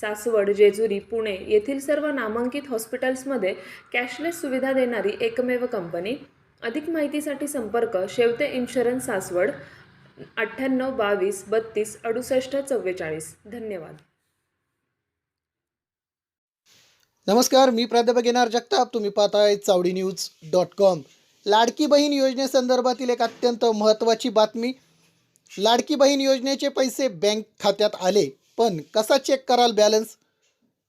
सासवड जेजुरी पुणे येथील सर्व नामांकित हॉस्पिटल्समध्ये कॅशलेस सुविधा देणारी एकमेव कंपनी. अधिक माहितीसाठी संपर्क शेवते इन्शुरन्स सासवड अठ्ठ्याण्णव बावीस बत्तीस अडुसष्ट चव्वेचाळीस. धन्यवाद. नमस्कार मी प्राध्यापक येणार जगताप. तुम्ही पाहताय Chavadi news dot com. Ladki Bahin योजनेसंदर्भातील एक अत्यंत महत्त्वाची बातमी. लाडकी बहीण योजनेचे पैसे बँक खात्यात आले. पण कसा चेक कराल बॅलन्स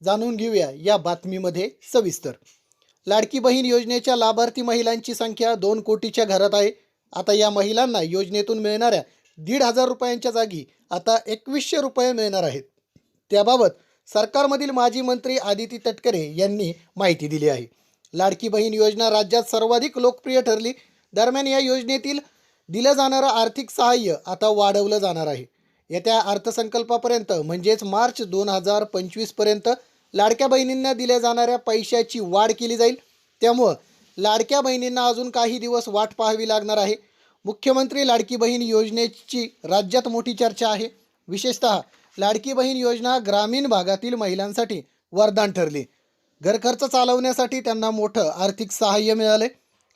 जाणून घेऊया या बातमीमध्ये सविस्तर. लाडकी बहीण योजनेच्या लाभार्थी महिलांची संख्या दोन कोटीच्या घरात आहे. आता या महिलांना योजनेतून मिळणाऱ्या दीड हजार रुपयांच्या जागी आता एकवीसशे रुपये मिळणार आहेत. त्याबाबत सरकारमधील माजी मंत्री आदिती तटकरे यांनी माहिती दिली आहे. लाडकी बहीण योजना राज्यात सर्वाधिक लोकप्रिय ठरली. दरम्यान या योजनेतील दिलं जाणारं आर्थिक सहाय्य आता वाढवलं जाणार आहे. येत्या अर्थसंकल्पापर्यंत म्हणजेच मार्च दोन हजार पंचवीसपर्यंत लाडक्या बहिणींना दिल्या जाणाऱ्या पैशाची वाढ केली जाईल. त्यामुळं लाडक्या बहिणींना अजून काही दिवस वाट पाहावी लागणार आहे. मुख्यमंत्री लाडकी बहीण योजनेची राज्यात मोठी चर्चा आहे. विशेषतः लाडकी बहीण योजना ग्रामीण भागातील महिलांसाठी वरदान ठरली. घरखर्च चालवण्यासाठी त्यांना मोठं आर्थिक सहाय्य मिळाले.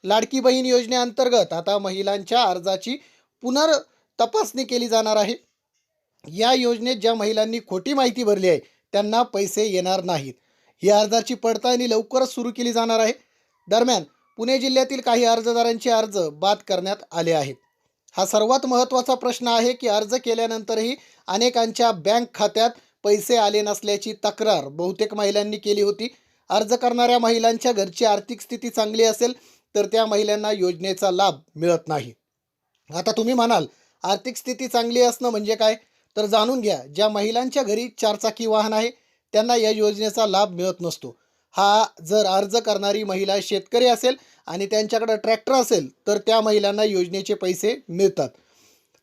लाडकी बहीण योजनेअंतर्गत आता महिलांच्या अर्जाची पुनर्तपासणी केली जाणार आहे. या योजनेत ज्या महिलांनी खोटी माहिती भरली आहे त्यांना पैसे येणार नाहीत. ही अर्जाची पडताळणी लवकरच सुरू केली जाणार आहे. दरम्यान पुणे जिल्ह्यातील काही अर्जदारांचे अर्ज बाद करण्यात आले आहेत. हा सर्वात महत्त्वाचा प्रश्न आहे की अर्ज केल्यानंतरही अनेकांच्या बँक खात्यात पैसे आले नसल्याची तक्रार बहुतेक महिलांनी केली होती. अर्ज करणाऱ्या महिलांच्या घरची आर्थिक स्थिती चांगली असेल तर त्या महिलांना योजनेचा लाभ मिळत नाही. आता तुम्ही म्हणाल आर्थिक स्थिती चांगली असणं म्हणजे काय? तर जाणून घ्या ज्या महिलांच्या घरी चारचाकी वाहन आहे त्यांना या योजनेचा लाभ मिळत नसतो. हा जर अर्ज करणारी महिला शेतकरी असेल आणि त्यांच्याकडे ट्रॅक्टर असेल तर त्या महिलांना योजनेचे पैसे मिळतात.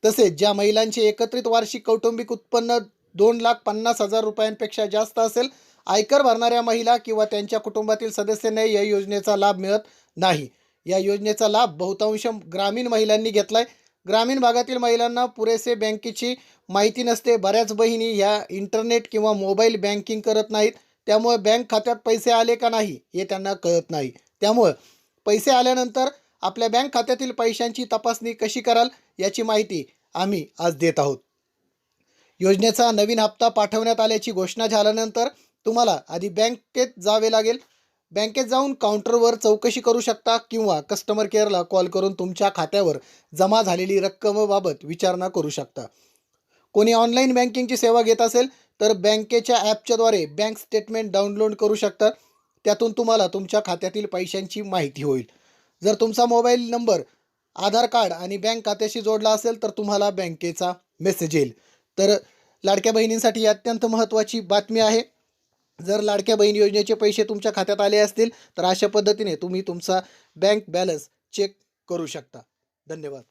तसेच ज्या महिलांचे एकत्रित वार्षिक कौटुंबिक उत्पन्न दोन लाख पन्नास हजार रुपयांपेक्षा जास्त असेल आयकर भरणाऱ्या महिला किंवा त्यांच्या कुटुंबातील सदस्यांना या योजनेचा लाभ मिळत नाही. या योजनेचा लाभ बहुतांश ग्रामीण महिलांनी घेतलाय. ग्रामीण भागातील महिलांना पुरेसे बँकेची माहिती नसते. बऱ्याच बहिणी ह्या इंटरनेट किंवा मोबाईल बँकिंग करत नाहीत. त्यामुळे बँक खात्यात पैसे आले का नाही हे त्यांना कळत नाही. त्यामुळं पैसे आल्यानंतर आपल्या बँक खात्यातील पैशांची तपासणी कशी कराल याची माहिती आम्ही आज देत आहोत. योजनेचा नवीन हप्ता पाठवण्यात आल्याची घोषणा झाल्यानंतर तुम्हाला आधी बँकेत जावे लागेल. बँकेत जाऊन काउंटरवर चौकशी करू शकता किंवा कस्टमर केअरला कॉल करून तुमच्या खात्यावर जमा झालेली रक्कमबाबत विचारणा करू शकता. कोणी ऑनलाईन बँकिंगची सेवा घेत असेल तर बँकेच्या ॲपच्याद्वारे बँक स्टेटमेंट डाउनलोड करू शकता. त्यातून तुम्हाला तुमच्या खात्यातील पैशांची माहिती होईल. जर तुमचा मोबाईल नंबर आधार कार्ड आणि बँक खात्याशी जोडला असेल तर तुम्हाला बँकेचा मेसेज येईल. तर लाडक्या बहिणींसाठी अत्यंत महत्त्वाची बातमी आहे. जर लाडक्या बहीण योजनेचे पैसे तुमच्या खात्यात आले असतील तर अशा पद्धतीने तुम्ही तुमचा बँक बॅलन्स चेक करू शकता. धन्यवाद.